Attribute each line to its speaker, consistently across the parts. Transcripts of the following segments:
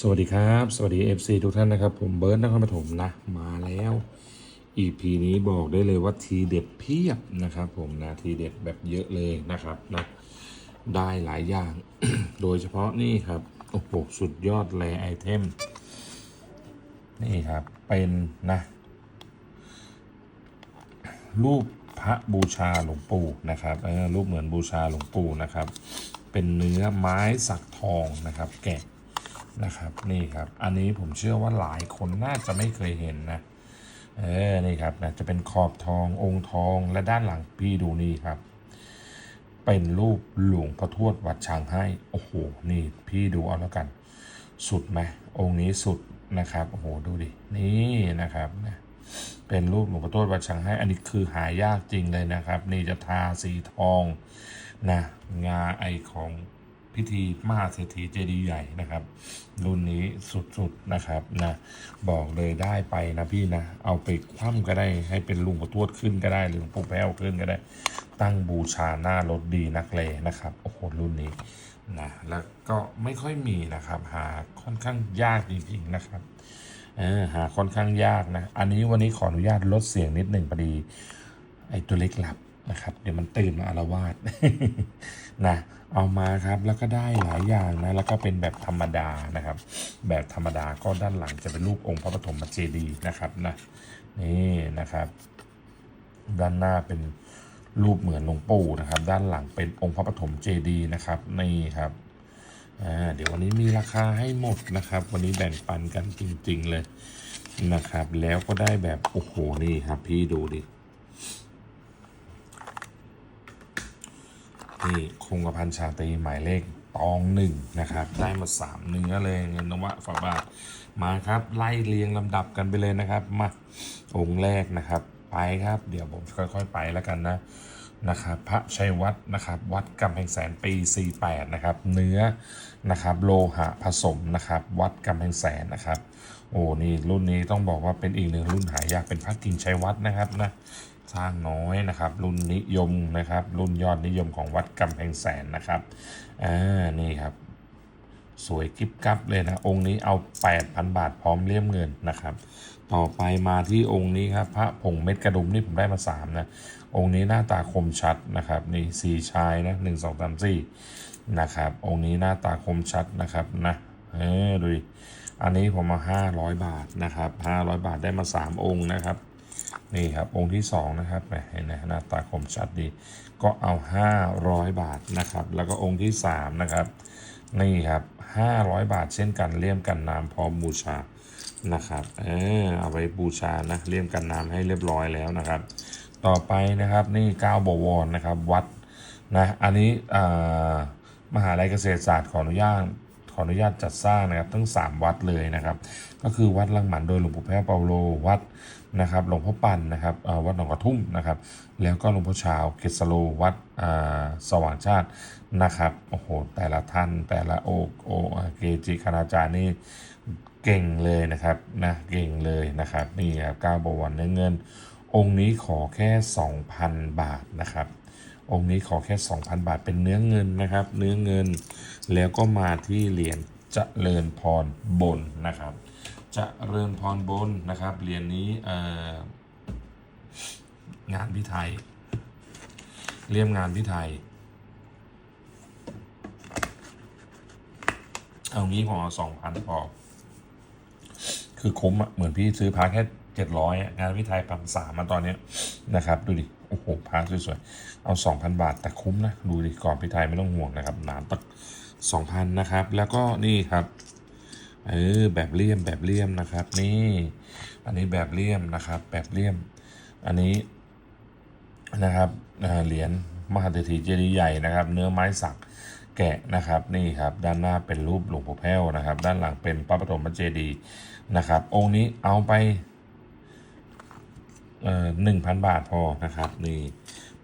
Speaker 1: สวัสดีครับ สวัสดี FC ทุกท่านนะครับ ผมเบิร์ตนครปฐมนะ มาแล้ว EP นี้บอกได้เลยว่าทีเด็ดเพียบนะครับผมนะทีเด็ดแบบเยอะเลยนะครับนะได้หลายอย่าง โดยเฉพาะนี่ครับ โอ้โห สุดยอดแลไอเทม นี่ครับ เป็นนะ รูปพระบูชาหลวงปู่นะครับเออรูปเหมือนบูชาหลวงปู่นะครับ เป็นเนื้อไม้สักทองนะครับ แกะ นะครับ นี่ครับ อันนี้ผมเชื่อว่าหลายคนน่าจะไม่เคยเห็นนะเออนี่ครับนะจะเป็นขอบทององค์ทองและด้านหลังพี่ดูนี่ครับ เป็นรูปหลวงพ่อทวดวัดช้างให้โอ้โหนี่พี่ดูเอาแล้วกัน สุดไหมองค์นี้สุดนะครับโอ้โหดูดินี่นะครับนะเป็นรูปหลวงพ่อทวดวัดช้างให้อันนี้คือหายากจริงเลยนะครับ นี่จะทาสีทองนะงาไอของ พิธีมหาเศรษฐีเจดีย์ใหญ่นะครับ รุ่นนี้สุดๆนะครับนะบอกเลยได้ไปนะพี่นะ เอาไปคว่ำก็ได้ให้เป็นลุงพ่ทวดขึ้นก็ได้หรือหลวงปู่แพ้วขึ้นก็ได้ ตั้งบูชาหน้ารถดีนักเลนะครับโอ้โหรุ่นนี้นะแล้วก็ไม่ค่อยมีนะครับ หาค่อนข้างยากจริงๆนะครับเออหาค่อนข้างยากนะ อันนี้วันนี้ขออนุญาตลดเสียงนิดหนึ่งพอดี ไอ้ตัวเล็กหลับ นะครับ เดี๋ยวมันตื่นมาอารวาสนะเอามาครับแล้วก็ได้หลายอย่างนะ แล้วก็เป็นแบบธรรมดานะครับ แบบธรรมดาก็ด้านหลังจะเป็นรูปองค์พระปฐมเจดีย์นะครับนะนี่นะครับ ด้านหน้าเป็นรูปเหมือนหลวงปู่นะครับ ด้านหลังเป็นองค์พระปฐมเจดีย์นะครับนี่ครับเดี๋ยววันนี้มีราคาให้หมดนะครับ วันนี้แบ่งปันกันจริง ๆเลยนะครับ แล้วก็ได้แบบโอ้โหนี่ครับพี่ดูดิ นี่คงกระพันชาตรีหมายเลขตองหนึ่งนะครับ ได้มาสามเนื้อเลยเงินนวะฝาบาทมาครับ ไล่เรียงลำดับกันไปเลยนะครับ มาองค์แรกนะครับ ไปครับ เดี๋ยวผมค่อยๆไปแล้วกันนะนะครับพระชัยวัดนะครับวัดกำแพงแสนปี 48 นะครับเนื้อนะครับโลหะผสมนะครับวัดกำแพงแสนนะครับโอ้นี่รุ่นนี้ต้องบอกว่าเป็นอีกหนึ่งรุ่นหายากเป็นพระกิ่งชัยวัดนะครับนะ สร้างน้อยนะครับ รุ่นนิยมนะครับ รุ่นยอดนิยมของวัดกำแพงแสนนะครับอ่านี่ครับ สวยกิบกับเลยนะ องค์นี้เอา 8,000 บาทพร้อมเลี่ยมเงินนะครับ ต่อไปมาที่องค์นี้ครับพระผงเม็ดกระดุมนี่ผมได้มา3นะองค์นี้หน้าตาคมชัดนะครับนี่สีชายนะหนึ่งสองสามสี่นะครับ องค์นี้หน้าตาคมชัดนะครับนะเออดูอันนี้ผมมา500 บาทนะครับ500 บาทได้มา 3 องค์นะครับ นี่ครับองค์ที่ 2 นะครับเห็นไหมหน้าตาคมชัดดี ก็เอา 500 บาทนะครับ แล้วก็องค์ที่ 3 นะครับ นี่ครับ 500 บาทเช่นกันเลี่ยมกันน้ำพร้อมบูชานะครับเออเอาไว้บูชานะเลี่ยมกันน้ำให้เรียบร้อยแล้วนะครับ ต่อไปนะครับนี่ก้าวบวรนะครับวัดนะอันนี้อ่ามหาลัยเกษตรศาสตร์ขออนุญาตขออนุญาตจัดสร้างนะครับทั้ง 3 วัดเลยนะครับ ก็คือวัดลังหมันโดยหลวงปู่แพ้เปาโลวัด นะครับหลวงพ่อปันนะครับวัดหนองกระทุ่มนะครับ แล้วก็หลวงพ่อชาวเกษโลวัดสว่างชาตินะครับโอ้โหแต่ละท่านแต่ละโอโอเกจิคณาจารย์นี่เก่งเลยนะครับนะเก่งเลยนะครับนี่ครับก้าวบวรเนื้อเงิน องค์นี้ขอแค่ 2,000 บาทนะครับองค์นี้ขอแค่ 2,000 บาทเป็นเนื้อเงินนะครับ เนื้อเงินแล้วก็มาที่เหรียญเจริญพรบนนะครับ จะเริญพรบนนะครับเหรียญนี้งานพิไทยเรียมงานพิไทยเอางี้ผมเอสองพันพอ คือคุ้มอะเหมือนพี่ซื้อพาแค่เจ็ดร้อยงานวิทยพันสามมาตอนเนี้ยนะครับ ดูดิ โอ้โหพาสวยๆ เอาสองพันบาทแต่คุ้มนะ ดูดิกรอบพิไทยไม่ต้องห่วงนะครับ หนาตักสองพันนะครับ แล้วก็นี่ครับ เออแบบเลี่ยมแบบเลี่ยมนะครับ นี่ อันนี้แบบเลี่ยมนะครับ แบบเลี่ยม อันนี้นะครับเหรียญมหาเศรษฐีเจดีย์ใหญ่นะครับ เนื้อไม้สักแกะนะครับนี่ครับด้านหน้าเป็นรูปหลวงปู่แพ้วนะครับ ด้านหลังเป็นพระปฐมเจดีย์นะครับ องค์นี้เอาไปเอ่อหนึ่งพันบาทพอนะครับ นี่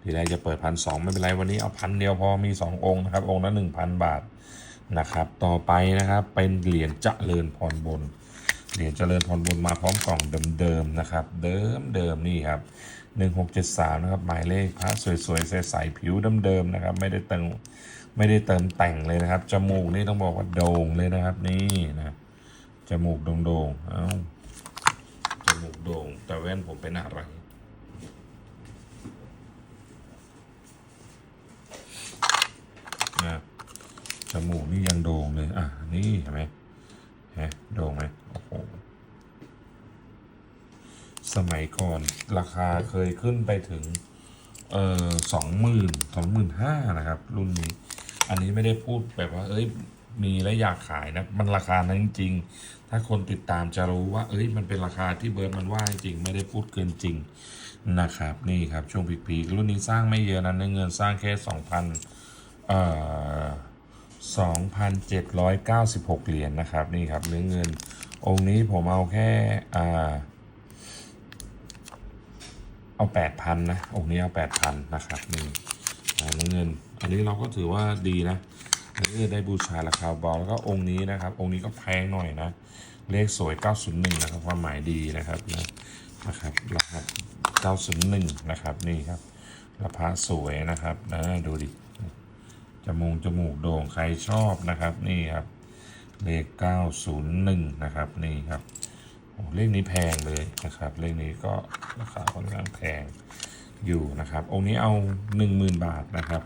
Speaker 1: ทีแรกจะเปิดพันสองไม่เป็นไรวันนี้เอาพันเดียวพอมีสององค์นะครับ องค์ละหนึ่งพันบาท นะครับ ต่อไปนะครับเป็นเหรียญเจริญพรบน เหรียญเจริญพรบนมาพร้อมกล่องเดิมๆนะครับ เดิมเดิมๆนี่ครับหนึ่งหกเจ็ดสามนะครับหมายเลขพระสวยๆใสๆผิวเดิมๆนะครับไม่ได้เติมไม่ได้เติมแต่งเลยนะครับจมูกนี่ต้องบอกว่าโด่งเลยนะครับนี่นะจมูกโด่งๆเอ้าจมูกโด่งแต่แว่นผมเป็นอะไร นะ จมูกนี่ยังโด่งเลย อะ นี่เห็นไหมเห็นโด่งไหมโอ้โห สมัยก่อนราคาเคยขึ้นไปถึง เอ่อสองหมื่นสองหมื่นห้านะครับ รุ่นนี้ อันนี้ไม่ได้พูดแบบว่า เอ้ย มีและอยากขายนะ มันราคานั้นจริงๆถ้าคนติดตามจะรู้ว่า เอ้ย มันเป็นราคาที่เบิร์ดมันว่าจริง ไม่ได้พูดเกินจริงนะครับ นี่ครับ ช่วงพีคๆรุ่นนี้สร้างไม่เยอะนะเนื้อเงินสร้างแค่สองพันเอ่อ สองพันเจ็ดร้อยเก้าสิบหกเหรียญนะครับ นี่ครับเนื้อเงิน องค์นี้ผมเอาแค่อ่าเอาแปดพันนะ องค์นี้เอาแปดพันนะครับนี่อ่าน้ำเงิน อันนี้เราก็ถือว่าดีนะอันนี้ได้บูชาราคาเบาแล้วก็องค์นี้นะครับ องค์นี้ก็แพงหน่อยนะ เลขสวย 901 นะครับ ความหมายดีนะครับนะนะครับรหัส901 นะครับ นี่ครับราคาสวยนะครับนะดูดิ จมูกจมูกโด่งใครชอบนะครับนี่ครับเลข 901 นะครับนี่ครับเลขนี้แพงเลยนะครับ เลขนี้ก็ราคาค่อนข้างแพงอยู่นะครับ องค์นี้เอา 10,000 บาทนะครับ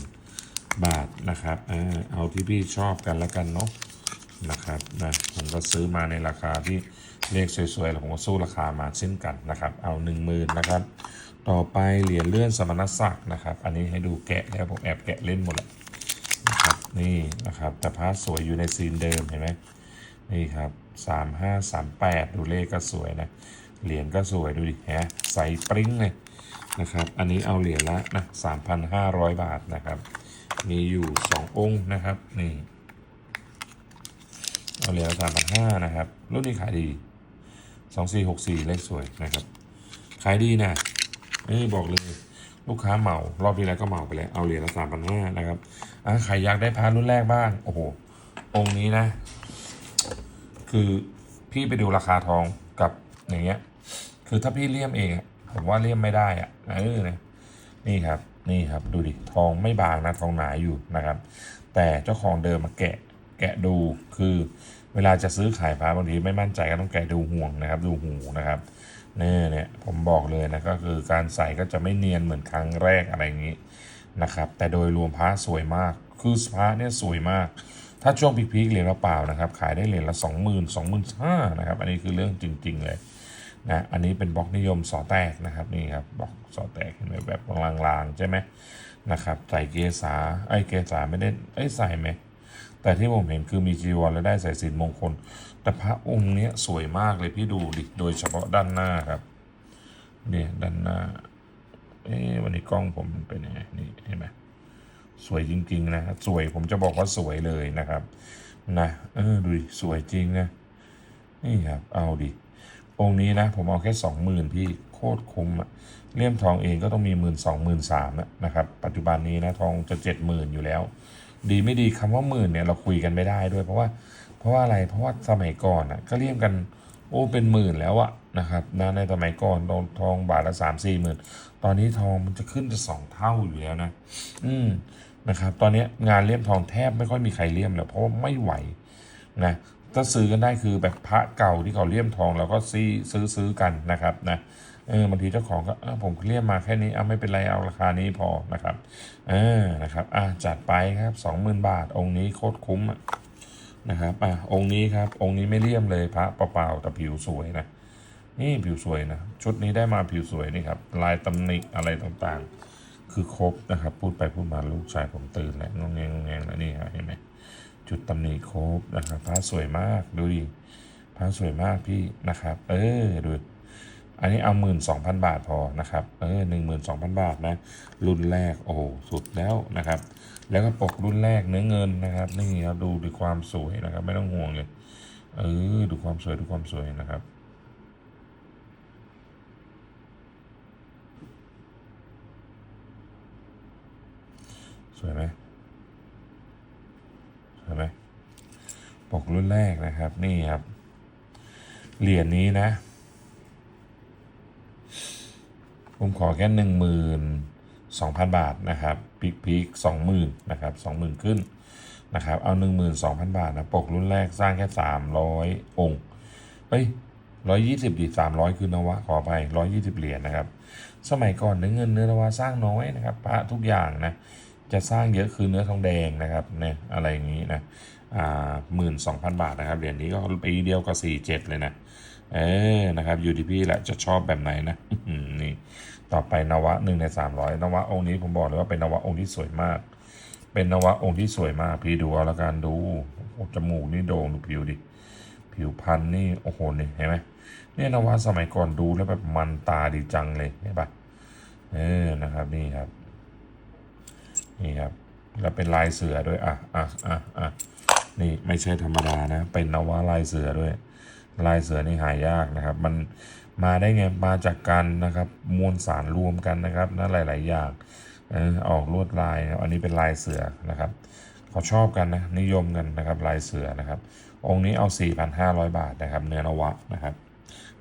Speaker 1: 10,000 บาทนะครับเออเอาที่พี่ชอบกันแล้วกันเนาะนะครับนะผมก็ซื้อมาในราคาที่เลขสวยๆผมก็สู้ราคามาเช่นกันนะครับ เอา 10,000นะครับ ต่อไปเหรียญเลื่อนสมณศักดิ์นะครับ อันนี้ให้ดูแกะแล้วผมแอบแกะเล่นหมดแล้วนะครับนี่นะครับแต่พระสวยอยู่ในซีนเดิมเห็นไหมนี่ครับสามห้าสามแปดดูเลขก็สวยนะเหรียญก็สวยดูดิฮะใสปริ้งเลยนะครับอันนี้เอาเหรียญละนะสามพันห้าร้อยบาทนะครับ มีอยู่สององค์นะครับนี่เอาเหรียญสามพันห้านะครับรุ่นนี้ขายดีสองสี่หกสี่เลขสวยนะครับขายดีนะ นี่บอกเลย ลูกค้าเหมารอบที่แล้วก็เหมาไปแล้ว เอาเหรียญละสามพันห้านะครับอะใครอยากได้พารุ่นแรกบ้าง โอ้โห องค์นี้นะ คือพี่ไปดูราคาทองกับอย่างเงี้ย คือถ้าพี่เลี่ยมเองผมว่าเลี่ยมไม่ได้อะเออนะนี่ครับ นี่ครับ ดูดิ ทองไม่บางนะ ทองหนาอยู่นะครับ แต่เจ้าของเดิมมาแกะ แกะดู คือ เวลาจะซื้อขายพระบางทีไม่มั่นใจก็ต้องแกดูห่วงนะครับ ดูหูนะครับเนี่ยเนี่ยผมบอกเลยนะก็คือการใส่ก็จะไม่เนียนเหมือนครั้งแรกอะไรอย่างนี้นะครับ แต่โดยรวมพระสวยมาก คือพระเนี่ยสวยมาก ถ้าช่วงพีคๆเหรียญละเปล่านะครับ ขายได้เหรียญละสองหมื่นสองหมื่นห้านะครับ อันนี้คือเรื่องจริง ๆเลยนะอันนี้เป็นบล็อกนิยมสอแตกนะครับนี่ครับบล็อกสอแตกเห็นไหมแบบลางๆใช่ไหมนะครับใส่เกษาไอ้เกษาไม่ได้ไอ้ใส่ไหม แต่ที่ผมเห็นคือมีจีวรและได้ใส่สินมงคล แต่พระองค์เนี้ยสวยมากเลยพี่ดูดิโดยเฉพาะด้านหน้าครับเนี่ยด้านหน้าเอ๊วันนี้กล้องผมมันเป็นยังไงนี่เห็นไหมสวยจริง ๆ นะสวยผมจะบอกว่าสวยเลยนะครับนะเออดูสวยจริงนะนี่ครับเอาดิองค์นี้นะผมเอาแค่สองหมื่นพี่โคตรคุ้มอะเลี่ยมทองเองก็ต้องมีหมื่นสองหมื่นสามนะครับ ปัจจุบันนี้นะทองจะเจ็ดหมื่นอยู่แล้ว ดีไม่ดีคำว่าหมื่นเนี่ยเราคุยกันไม่ได้ด้วยเพราะว่าเพราะว่าอะไรเพราะว่าสมัยก่อนอะก็เลี่ยมกันโอ้เป็นหมื่นแล้วอะนะครับนะในสมัยก่อนทองบาทละสามสี่หมื่นตอนนี้ทองมันจะขึ้นจะสองเท่าอยู่แล้วนะ อืมนะครับ ตอนนี้งานเลี่ยมทองแทบไม่ค่อยมีใครเลี่ยมแล้วเพราะว่าไม่ไหวนะถ้าซื้อกันได้คือแบบพระเก่าที่เขาเลี่ยมทองเราก็ซื้อซื้อซื้อกันนะครับนะ เออบางทีเจ้าของก็ผมเลี่ยมมาแค่นี้เอาไม่เป็นไรเอาราคานี้พอนะครับเออนะครับอะจัดไปครับสองหมื่นบาท องค์นี้โคตรคุ้มนะครับอะองค์นี้ครับ องค์นี้ไม่เลี่ยมเลยพระเปล่าๆแต่ผิวสวยนะนี่ผิวสวยนะ ชุดนี้ได้มาผิวสวยนี่ครับ ลายตำหนิอะไรต่างๆ คือครบนะครับ พูดไปพูดมาลูกชายผมตื่นแล้วงงแงงงงแงแล้วนี่ฮะเห็นไหมจุดตำหนิครบนะครับพระสวยมากดูดิพระสวยมากพี่นะครับ เออดู อันนี้เอาหมื่นสองพันบาทพอนะครับเออหนึ่งหมื่นสองพันบาทนะ รุ่นแรกโอ้โสุดแล้วนะครับ แล้วก็ปกรุ่นแรกเนื้อเงินนะครับ นี่ครับดูดูความสวยนะครับ ไม่ต้องห่วงเลยเออดูความสวยดูความสวยนะครับสวยไหมสวยไหมปกรุ่นแรกนะครับ นี่ครับ เหรียญนี้นะ ผมขอแค่หนึ่งหมื่นสองพันบาทนะครับพีกพีกสองหมื่นนะครับสองหมื่นขึ้นนะครับเอา12,000บาทนะปกรุ่นแรกสร้างแค่300องค์เฮ้ย120ดี300คือนวะขอไป120เหรียญนะครับ สมัยก่อนเนื้อเงินเนื้อนวะสร้างน้อยนะครับพระทุกอย่างนะจะสร้างเยอะคือเนื้อทองแดงนะครับเนี่ยอะไรอย่างนี้นะอ่าหมื่นสองพันบาทนะครับเหรียญนี้ก็ปีเดียวกับสี่เจ็ดเลยนะเออนะครับอยู่ที่พี่แหละจะชอบแบบไหนนะ ต่อไปนวะหนึ่งในสามร้อยนวะองค์นี้ผมบอกเลยว่าเป็นนวะองค์ที่สวยมาก เป็นนวะองค์ที่สวยมาก พี่ดูเอาละกันดูจมูกนี่โด่งดูผิวดิ ผิวพันธุ์นี่โอ้โหนี่เห็นไหมเนี่ยนวะสมัยก่อนดูแล้วแบบมันตาดีจังเลยเห็นปะเออนะครับนี่ครับ นี่ครับแล้วเป็นลายเสือด้วยอะอะอะอะนี่ไม่ใช่ธรรมดานะ เป็นนวะลายเสือด้วย ลายเสือนี่หายากนะครับ มัน มาได้ไงมาจากการนะครับ มวลสารรวมกันนะครับนั่นหลาย ๆ อย่างเออออกลวดลายอันนี้เป็นลายเสือนะครับเขาชอบกันนะนิยมกันนะครับลายเสือนะครับ องค์นี้เอา 4,500 บาทนะครับ เนื้อนวะนะครับ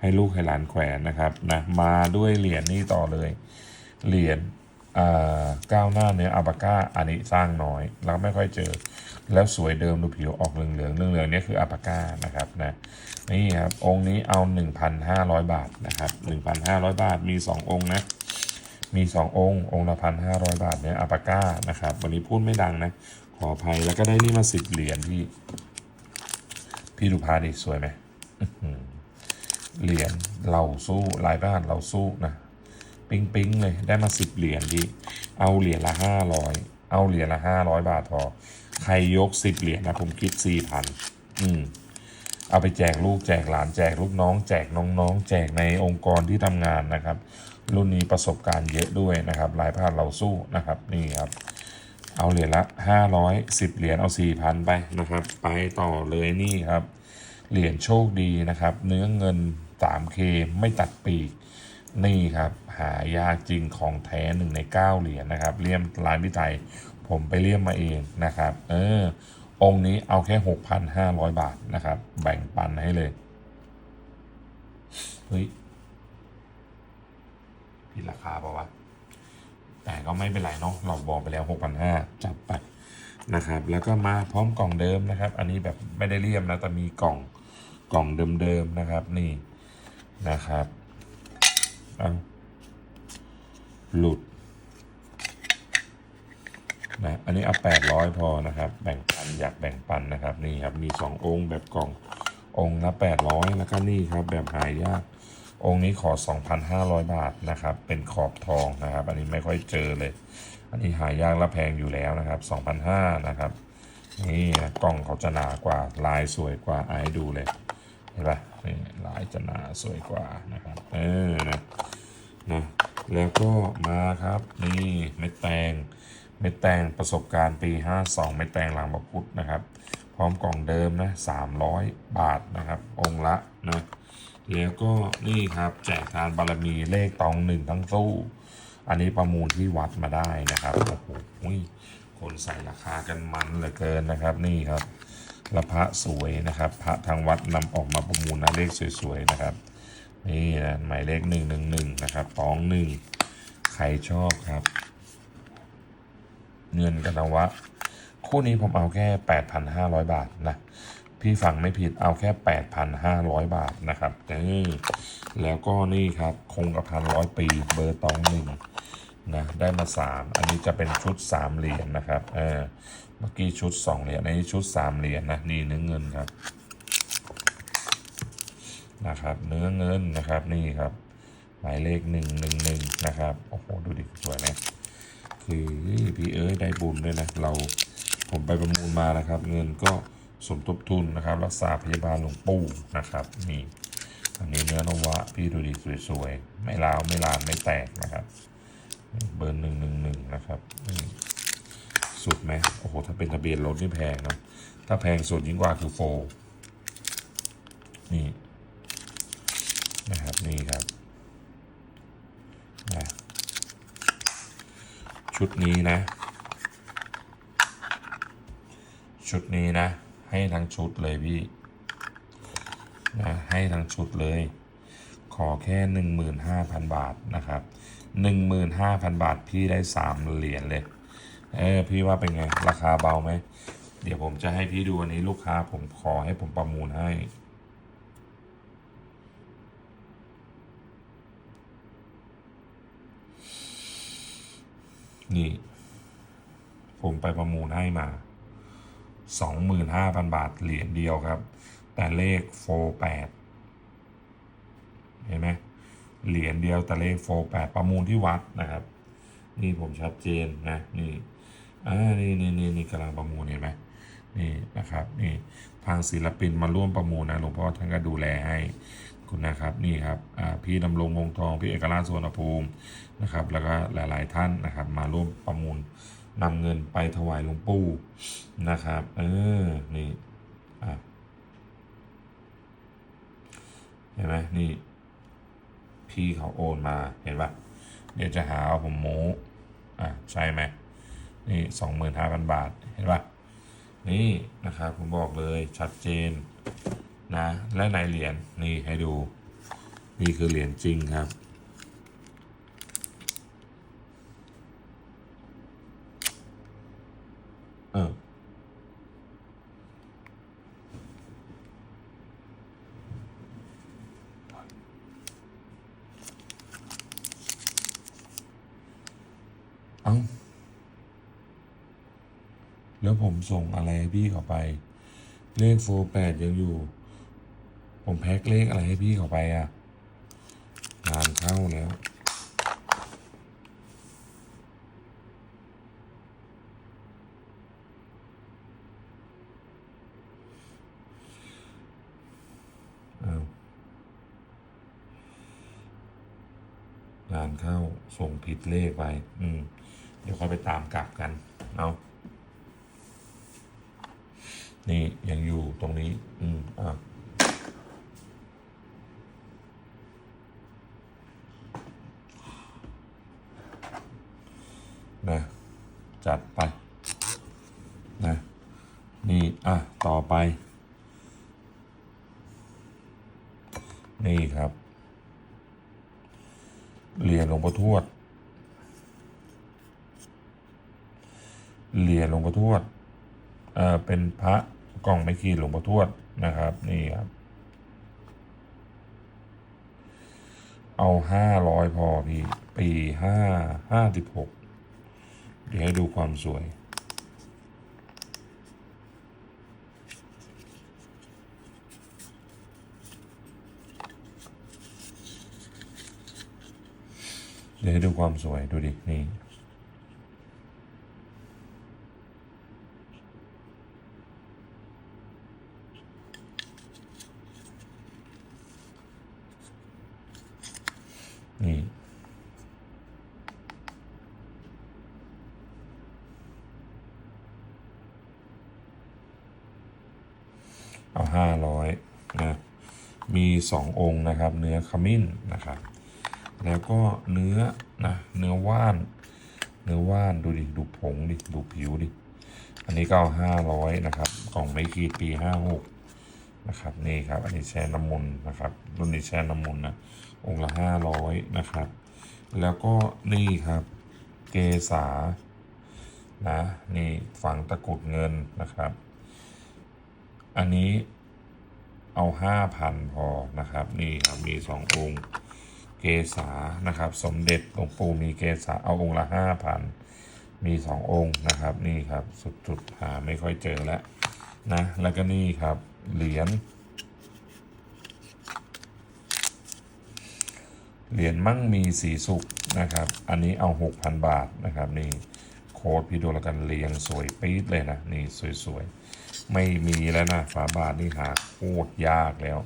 Speaker 1: ให้ลูกให้หลานแขวนนะครับนะมาด้วยเหรียญนี่ต่อเลยเหรียญอ่าก้าวหน้าเนื้ออาบาก้าอันนี้สร้างน้อยเราไม่ค่อยเจอ แล้วสวยเดิมดูผิวออกเหลืองเหลืองเหลืองๆเนี่คืออาบาก้านะครับนะนี่ครับองค์นี้เอา 1,500 บาทนะครับ1,500 บาทมี 2 องค์นะมี 2 องค์ องค์ละพันห้าร้อยบาทเนี่ยอาปาก้านะครับวันนี้พูดไม่ดังนะขออภัยแล้วก็ได้นี่มาสิบเหรียญพี่ พี่ดูพาดิสวยไหมเหรียญเราสู้ลายบ้านเราสู้นะ ปิ๊งปิ๊งเลยได้มาสิบเหรียญพี่เอาเหรียญละห้าร้อย เอาเหรียญละห้าร้อยบาทพอใครยกสิบเหรียญนะผมคิดสี่พันอืมเอาไปแจกลูกแจกหลานแจกลูกน้อง แจกน้องๆ แจกในองค์กรที่ทำงานนะครับ รุ่นนี้ประสบการณ์เยอะด้วยนะครับลายพาดเราสู้นะครับนี่ครับ เอาเหรียญละ500 10เหรียญเอา4,000ไปนะครับ ไปต่อเลยนี่ครับ เหรียญโชคดีนะครับ เนื้อเงิน 3K ไม่ตัดปีกนี่ครับ หายากจริงของแท้หนึ่งใน9เหรียญนะครับเลี่ยมลายพิไทยผมไปเลี่ยมมาเองนะครับ เออ องค์นี้เอาแค่ 6,500 บาทนะครับ แบ่งปันให้เลย เฮ้ยผิดราคาเปล่าวะ แต่ก็ไม่เป็นไรเนาะเราบอกไปแล้ว 6,500 จัดไปนะครับ แล้วก็มาพร้อมกล่องเดิมนะครับ อันนี้แบบไม่ได้เลี่ยมนะแต่มีกล่องกล่องเดิมๆนะครับ นี่นะครับเอา หลุดนะอันนี้เอา800พอนะครับ แบ่งปันอยากแบ่งปันนะครับนี่ครับมี2องค์แบบกล่ององค์ละ800แล้วก็นี่ครับแบบหายากองค์นี้ขอ 2,500 บาทนะครับ เป็นขอบทองนะครับ อันนี้ไม่ค่อยเจอเลย อันนี้หายากและแพงอยู่แล้วนะครับ2,500นะครับ นี่นะกล่องเขาจะหนากว่า ลายสวยกว่าไอ้ดูเลย เห็นปะนี่ลายจะหนาสวยกว่านะครับ เออนะนะ แล้วก็มาครับนี่เม็ดแตงเม็ดแตงประสบการณ์ปี 52 เม็ดแตงหลังประพุธนะครับ พร้อมกล่องเดิมนะ 300 บาทนะครับ องละนะแล้วก็นี่ครับแจกทานบารมีเลขตองหนึ่งทั้งตู้ อันนี้ประมูลที่วัดมาได้นะครับโอ้โหคนใส่ราคากันมันเหลือเกินนะครับนี่ครับและพระสวยนะครับ พระทางวัดนำออกมาประมูลนะเลขสวยๆนะครับ นี่นะหมายเลขหนึ่งหนึ่งหนึ่งนะครับตองหนึ่งใครชอบครับ เงินกันวะ คู่นี้ผมเอาแค่ 8,500 บาทนะ พี่ฟังไม่ผิดเอาแค่ 8,500 บาทนะครับนี่แล้วก็นี่ครับคงกระพันร้อยปีเบอร์ตองหนึ่งนะได้มา 3 อันนี้จะเป็นชุด 3 เหรียญนะครับเออเมื่อกี้ชุด 2 เหรียญอันนี้ชุด 3 เหรียญนะนี่เนื้อเงินครับ นะครับ เนื้อเงินนะครับนี่ครับ หมายเลข111นะครับโอ้โหดูดิสวยไหมคือพี่เอ้ยได้บุญด้วยนะเราผมไปประมูลมานะครับ เงินก็สมทบทุนนะครับ รักษาพยาบาลหลวงปู่นะครับนี่อันนี้เนื้อนวะพี่ดูดิสวยๆไม่ล้าวไม่ลานไม่แตกนะครับเบอร์หนึ่งหนึ่งหนึ่งนะครับสุดไหมโอ้โหถ้าเป็นทะเบียนรถนี่แพงนะถ้าแพงสุดยิ่งกว่าคือโฟนี่ นะครับนี่ครับนะชุดนี้นะ ชุดนี้นะ ให้ทั้งชุดเลยพี่นะให้ทั้งชุดเลย ขอแค่หนึ่งหมื่นห้าพันบาทนะครับหนึ่งหมื่นห้าพันบาทพี่ได้สามเหรียญเลย เออพี่ว่าเป็นไง ราคาเบาไหม เดี๋ยวผมจะให้พี่ดูอันนี้ลูกค้าผมขอให้ผมประมูลให้ นี่ ผมไปประมูลให้มาสองหมื่นห้าพันบาทเหรียญเดียวครับ แต่เลขโฟแปดเห็นไหมเหรียญเดียวแต่เลขโฟแปดประมูลที่วัดนะครับ นี่ผมชัดเจนนะนี่อ่านี่นี่นี่นี่กำลังประมูลเห็นไหมนี่นะครับนี่ทางศิลปินมาร่วมประมูลนะหลวงพ่อท่านก็ดูแลให้ คุณนะครับนี่ครับพี่ดำรงวงทองพี่เอกราชสวนภูมินะครับ แล้วก็หลายๆท่านนะครับ มาร่วมประมูลนำเงินไปถวายหลวงปู่นะครับ เออนี่อะเห็นไหมนี่ พี่เขาโอนมาเห็นปะเดี๋ยวจะหาว่าผมโม้อะใช่ไหมนี่สองหมื่นห้าพันบาทเห็นปะนี่นะครับผมบอกเลยชัดเจน นะ และในเหรียญนี่ให้ดู นี่คือเหรียญจริงครับ เออเอาแล้วผมส่งอะไรพี่เขาไป เลขโฟแปดยังอยู่ ผมแพ็คเลขอะไรให้พี่เขาไปอะงานเข้าแล้วอ้าวงานเข้าส่งผิดเลขไป อืม เดี๋ยวค่อยไปตามกลับกันเอานี่ยังอยู่ตรงนี้ อืมอะ นะจัดไปนะนี่อะต่อไป นี่ครับเหรียญหลวงพ่อทวดเหรียญหลวงพ่อทวดเอ่อเป็นพระกล่องไม่ขีดหลวงพ่อทวดนะครับ นี่ครับ เอาห้าร้อยพอพี่ ปีห้าห้าสิบหก เดี๋ยวให้ดูความสวย เดี๋ยวให้ดูความสวยดูดิ นี่นี่ เอาห้าร้อยนะมีสององค์นะครับ เนื้อขมิ้นนะครับ แล้วก็เนื้อนะเนื้อว่าน เนื้อว่านดูดิดูผงดิดูผิวดิ อันนี้ก็เอาห้าร้อยนะครับกล่องไม่ขีดปีห้าหกนะครับนี่ครับอันนี้แช่น้ำมนต์นะครับรุ่นนี้แช่น้ำมนต์นะองค์ละห้าร้อยนะครับ แล้วก็นี่ครับเกษานะนี่ฝังตะกุดเงินนะครับ อันนี้ เอาห้าพันพอนะครับนี่ครับมีสององค์เกษานะครับ สมเด็จหลวงปู่มีเกษาเอาองค์ละห้าพันมีสององค์นะครับนี่ครับสุดๆหาไม่ค่อยเจอแล้วนะแล้วก็นี่ครับเหรียญเหรียญมั่งมีสีสุกนะครับ อันนี้เอา 6,000 บาทนะครับ นี่โค้ดพี่ดูแล้วกันเรียงสวยปี๊ดเลยนะ นี่สวยๆ ไม่มีแล้วนะฝาบาทนี่หาโคตรยากแล้ว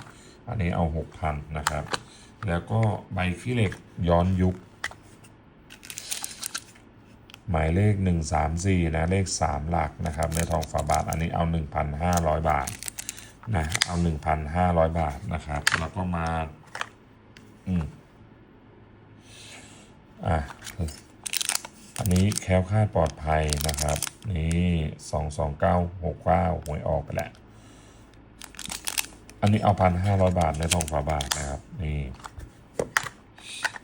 Speaker 1: อันนี้เอา6,000นะครับ แล้วก็ใบขี้เหล็กย้อนยุค หมายเลข 134 นะ เลข 3 หลักนะครับในทองฝาบาท อันนี้เอา 1,500 บาทนะเอา 1,500 บาทนะครับ แล้วก็มา อืมอะ อันนี้แคล้วคลาดปลอดภัยนะครับ นี่สองสองเก้าหกเก้าหวยออกไปแล้ว อันนี้เอาพันห้าร้อยบาทในทองฝาบาทนะครับ นี่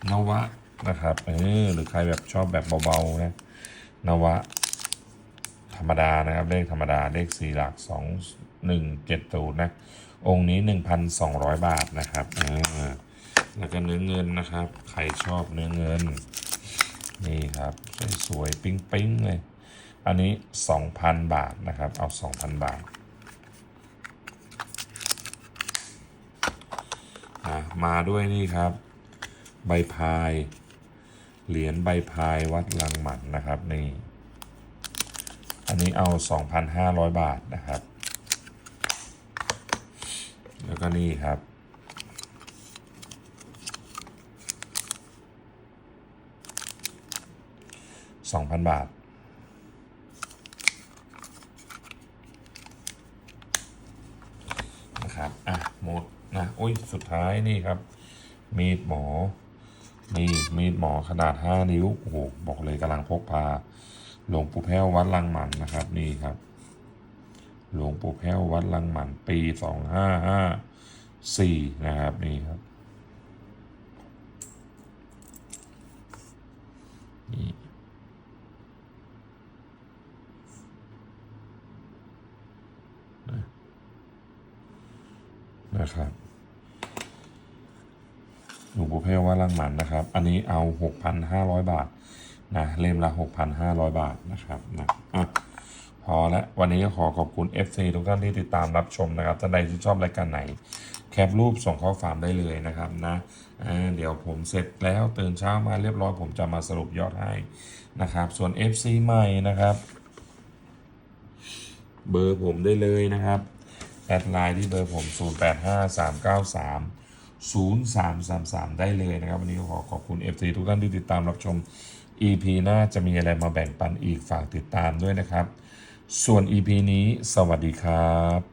Speaker 1: นวะนะครับเออหรือใครแบบชอบแบบเบาๆนะนวะทรรมดานะครับ เลขธรรมดาเลขสี่หลักสองหนึ่งเจ็ดตูนะ องค์นี้หนึ่งพันสองร้อยบาทนะครับอ่าแล้วก็เนื้อเงินนะครับ ใครชอบเนื้อเงิน นี่ครับ สวยๆปิ๊งๆเลย อันนี้สองพันบาทนะครับ เอาสองพันบาทมาด้วยนี่ครับ ใบพาย เหรียญใบพายวัดลังหมันนะครับนี่อันนี้เอา 2,500 บาทนะครับ แล้วก็นี่ครับ 2,000 บาท นะครับ อะหมดนะอุ้ยสุดท้ายนี่ครับ มีดหมอ นี่ มีดหมอขนาด 5 นิ้ว โอ้โห บอกเลยกำลังพกพา หลวงปู่แพ้ววัดลังหมันนะครับ นี่ครับ หลวงปู่แพ้ววัดลังหมันปี 2554 นะครับ นี่ครับ นะครับหลวงปู่เพลว่าลังหมันนะครับ อันนี้เอา 6,500 บาทนะเล่มละ 6,500 บาทนะครับนะอะพอแล้ววันนี้ก็ขอขอบคุณ FC ทุกท่านที่ติดตามรับชมนะครับท่านใดที่ชอบรายการไหน แคปรูปส่งข้อความได้เลยนะครับนะเดี๋ยวผมเสร็จแล้วตื่นเช้ามาเรียบร้อย ผมจะมาสรุปยอดให้นะครับ ส่วน FC ใหม่นะครับ เบอร์ผมได้เลยนะครับ แอดไลน์ที่เบอร์ผม 0853930333 ได้เลยนะครับ วันนี้ก็ขอขอบคุณ FC ทุกท่านที่ติดตามรับชม EP หน้าจะมีอะไรมาแบ่งปันอีกฝากติดตามด้วยนะครับ ส่วน EP นี้สวัสดีครับ